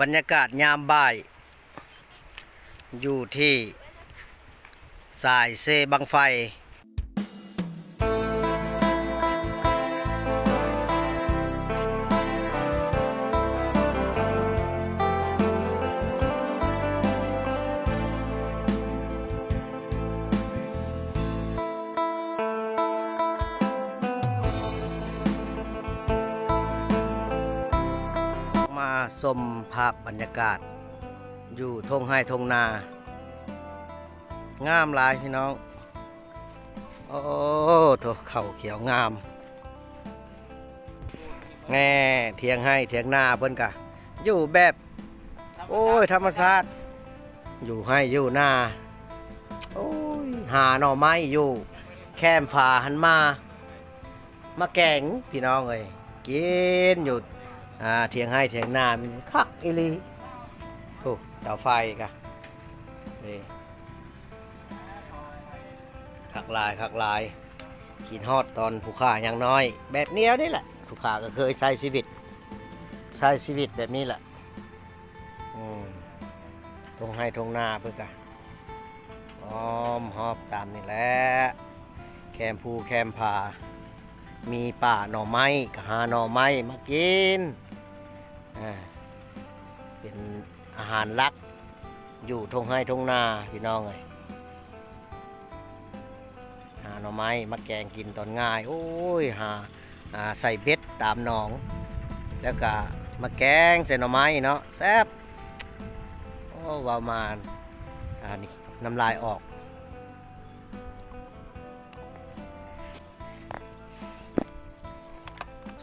บรรยากาศยามบ่าย อยู่ที่สายเซบังไฟ ชมภาพบรรยากาศ อยู่ทงไห้ทงนา งามหลายพี่น้อง โอ้โถเข่าเขียวงาม แง่เทียงให้เทียงนาเพิ่นกะ อยู่แบบ โอ้ย ธรรมชาติ อยู่ให้อยู่นา โอ้ย หาหน่อไม้อยู่ แคมฝาหันมา มาแกงพี่น้องเลยกินอยู่ อ่าเทียงให้เทียงหน้ามันคักอีลีโอ้เตาไฟกะนี่คักลายคักลายกินฮอดตอนผู้ข่ายังน้อย แบบเนี้ยนี่แหละผู้ข่าก็เคยใช้ชีวิตใช้ชีวิตแบบนี้แหละอืมทงให้ทงหน้าเพื่อกะอ้อมหอบตามนี่แหละแคมภูแคมผามีป่าหน่อไม้ก็หาหน่อไม้มากิน เป็นอาหารลัก อยู่ทงให้ทงนาพี่น้องเลยหาหน่อไม้มาแกงกินตอนง่าย โอ้ยหาอ่าใส่เบ็ดตามหนอง แล้วก็มาแกงใส่หน่อไม้เนาะแซ่บโอ้วามาอ่านี่น้ำลายออก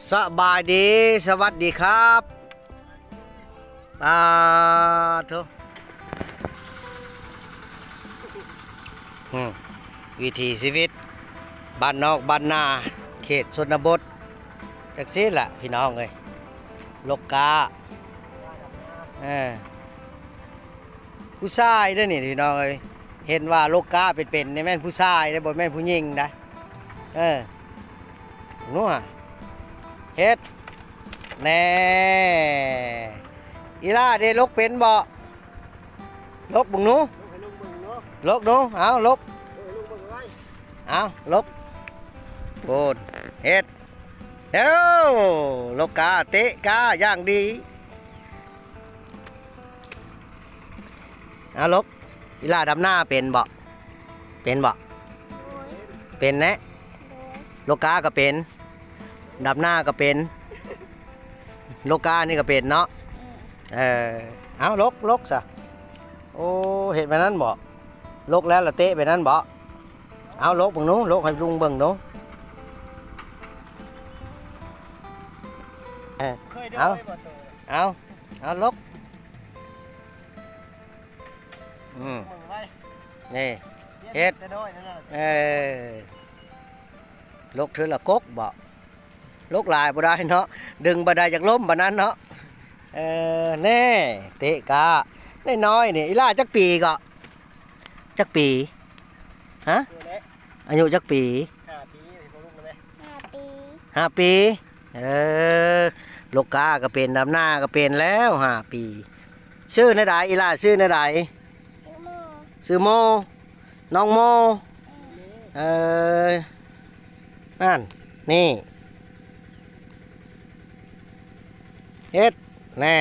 สบายดี สวัสดีครับ อ่าเถอะอืมวิถีชีวิต บ้านนอกบ้านนา เขตชนบทจักซี่แหละพี่น้องเลยโลกกาเออผู้ชายได้อนี่พี่น้องเลยเห็นว่าโลกกาเป็นๆในแม่นผู้ชายได้บ่แม่นผู้หญิงได้เออนัวเฮ็ดแน่ อีล่าเดลกเป็นบ่ลกบุงหนูลกหนูเอาลกเอาลกโบนเฮ็ดเด้วลกกาเตะกาอย่างดีเอาลกอีล่าดำหน้าเป็นบ่เป็นบ่เป็นแนะลกกาก็เป็นดับหน้าก็เป็น โลกานี่ก็เป็นเนาะ เออเอาลกลกซะโอ้เห็นไปนั้นบ่ลกแล้วละเตะไปนั้นบ่เอาลกเบิ่งหนู้ลกให้ลุงเบิ่งหนู้เคยเดินเอาไปบ่ตัวเอาเอาลกอืมมึงไว้นี่เฮ็ดแต่น้อยนั่นน่ะเออลกเธอละกกบ่ลกลายบ่ได้เนาะดึงบ่ได้จากล้มบ่นั้นเนาะ เออแน่เตะกาได้น้อยนี่อีล่าจักปีก็จักปีฮะตัวเล็กอายุจักปีห้าปีเห็นบ่ลูกเลยไหมห้าปีห้าปีเออลูกกาก็เป็นดำหน้าก็เป็นแล้วห้าปีชื่อในใดอีล่าชื่อในใดชื่อโมชื่อโมน้องโมเออนั่นนี่เฮ็ด แน่